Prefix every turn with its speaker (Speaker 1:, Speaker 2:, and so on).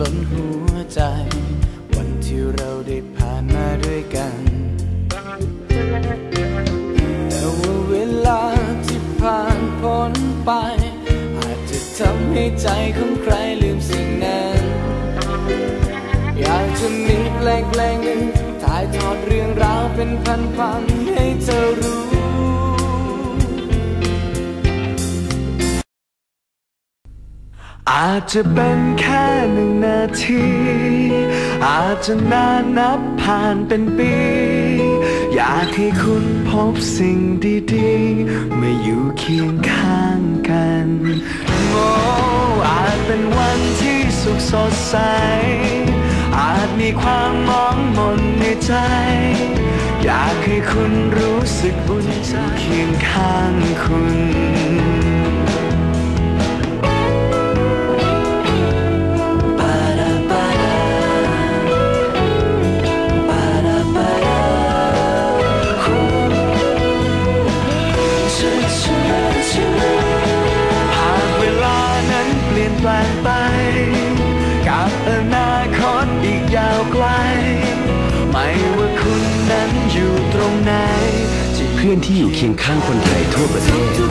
Speaker 1: ล้นหัวใจ วันที่เราได้ผ่านมาด้วยกัน แต่ว่าเวลาที่ผ่านพ้นไป อาจจะทำให้ใจของใครลืมสิ่งนั้น อยากจะมีแพลงแพลงหนึ่งถ่ายทอดเรื่องราวเป็นพันๆให้เธอรู้
Speaker 2: อาจจะเป็นแค่หนึ่งนาที อาจจะนานนับผ่านเป็นปี อยากให้คุณพ
Speaker 1: บ
Speaker 2: สิ่งด
Speaker 1: ี
Speaker 2: ๆ เมื่ออยู่เคียง
Speaker 1: ข้าง
Speaker 2: กัน
Speaker 1: โอ้
Speaker 2: อาจเป็นวั
Speaker 1: น
Speaker 2: ที่ส
Speaker 1: ุขสดใส
Speaker 2: อาจมีความมองมน
Speaker 1: ในใ
Speaker 2: จ อยากให้คุณ
Speaker 1: ร
Speaker 2: ู้สึกบุญใจเคียงข้างคุณ กับอนาคตอีกยาวไกล ไม่ว่าคุณนั้นอยู่ตรงไหน เพ
Speaker 3: ื่อนที่อยู่เคียงข้างคนไทยทั่วประเทศ